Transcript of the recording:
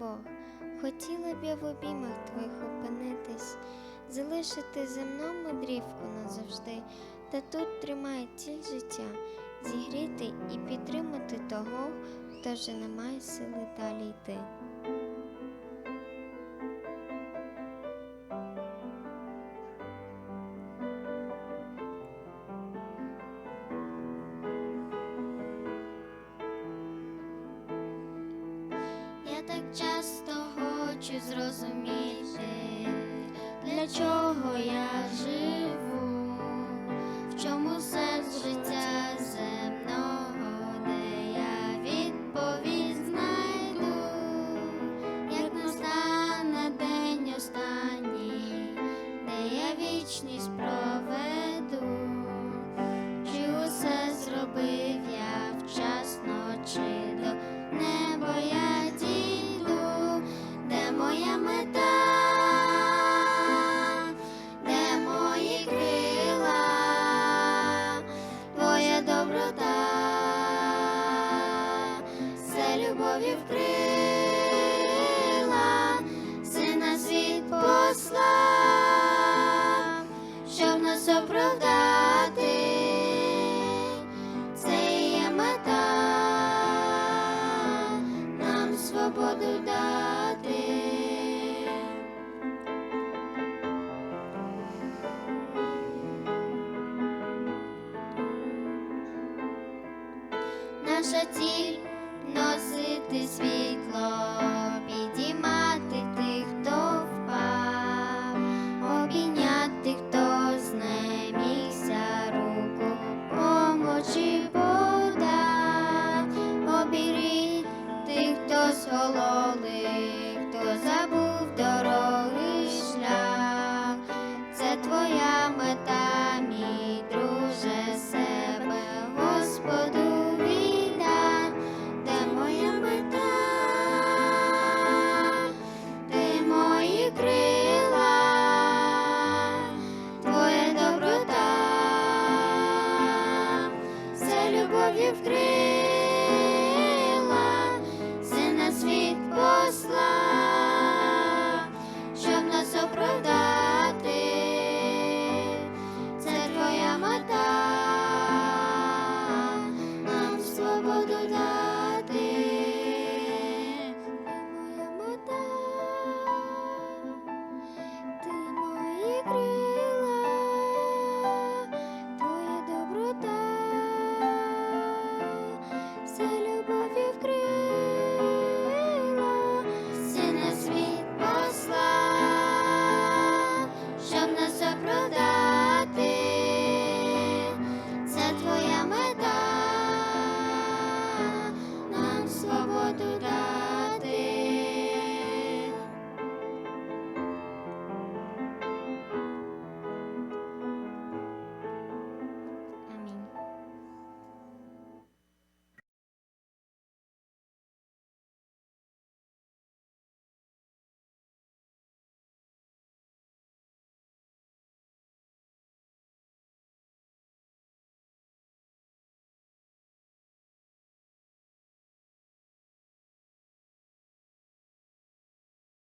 Бог. Хотіла б я в обіймах твоїх опинитись, залишити земну мудрівку назавжди, та тут тримає ціль життя, зігріти і підтримати того, хто вже не має сили далі йти. Так часто хочу зрозуміти, для чого я живу, все любов'ю вкрила, сина світ послав, щоб нас оправдати. Це є мета нам свободу дати. Наша ціль ти світло, підіймати тих, хто впав, обійняти, хто знемігся руку, помочі подать, обіріть тих, хто схололив, хто забув дороги шлях, це твоя мета.